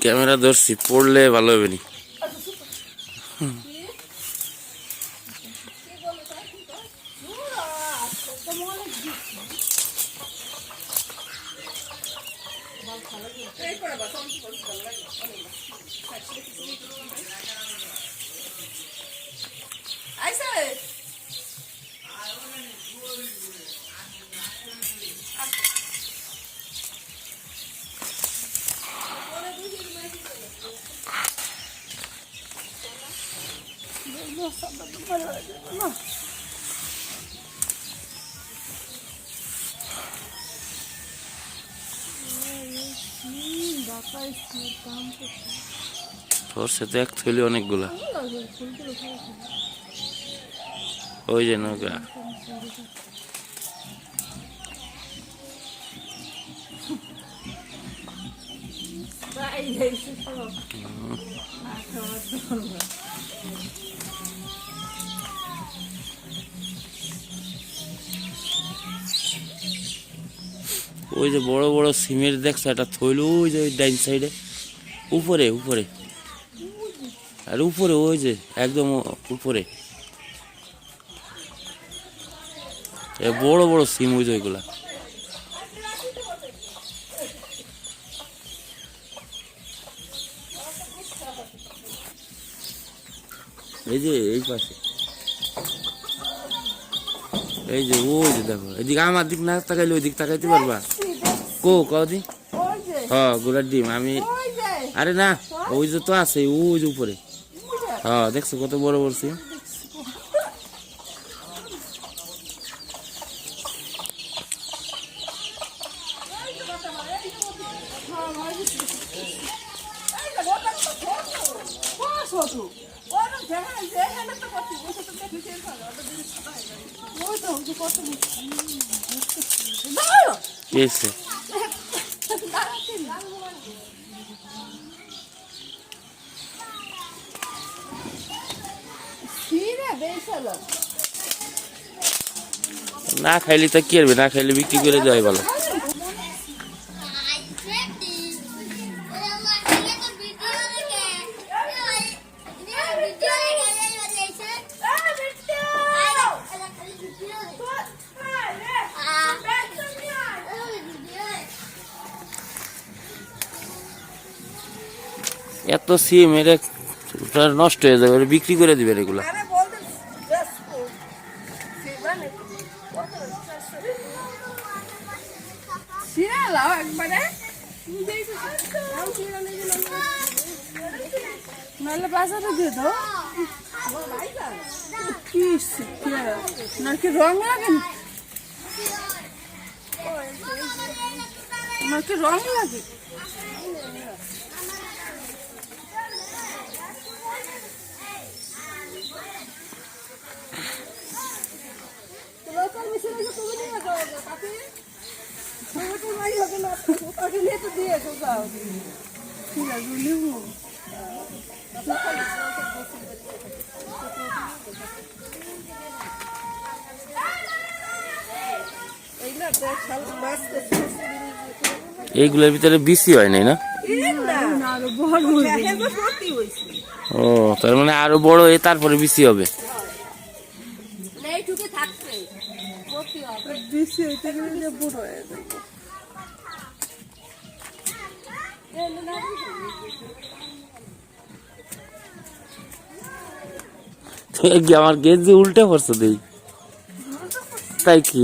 Camera ধরছি পড়লে ভালো হবে নি। ধরছে তো এক থইলে অনেকগুলা। ওই যে নৌকা। ওই যে বড় বড় সিমের দেখছ, একটা থইল, ওই যে ডাইন সাইডে। উপরে উপরে। আর উপরে, ওই যে, একদম উপরে। বড় বড় সিম ওই যে ওইগুলা। এই যে এই পাশে। এই যে ওই যে দেখো, এদিকে আমার দিক না তাকাইলে ওই দিক তাকাইতে পারবা? কো কদি যে হ্যাঁ গোলার ডিম, আমি আরে না, ওই যে তো আছে ওই যে উপরে। হ্যাঁ দেখছ কত বড় বড় সিম? কি এসছে না খাইলে তো কি করবে না খাইলে বিক্রি করে দেওয়াই ভালো। এত সিম, এটা নষ্ট হয়ে যাবে বিক্রি করে দিবেন এগুলা। সিরালাও একবারে। নাহলে বাজারে দিয়ে দাও। কি নাকি রং লাগে নাকি? রং লাগে? এইগুলোর ভিতরে বিসি হয় নাই না? ও তার মানে আরও বড় হয়ে তারপরে বিসি হবে। বেশি হইতে গেলে বড় হয়ে যাবে তো এ কি আমার গেঞ্জি উল্টে পড়ছে দেই? তাই কি?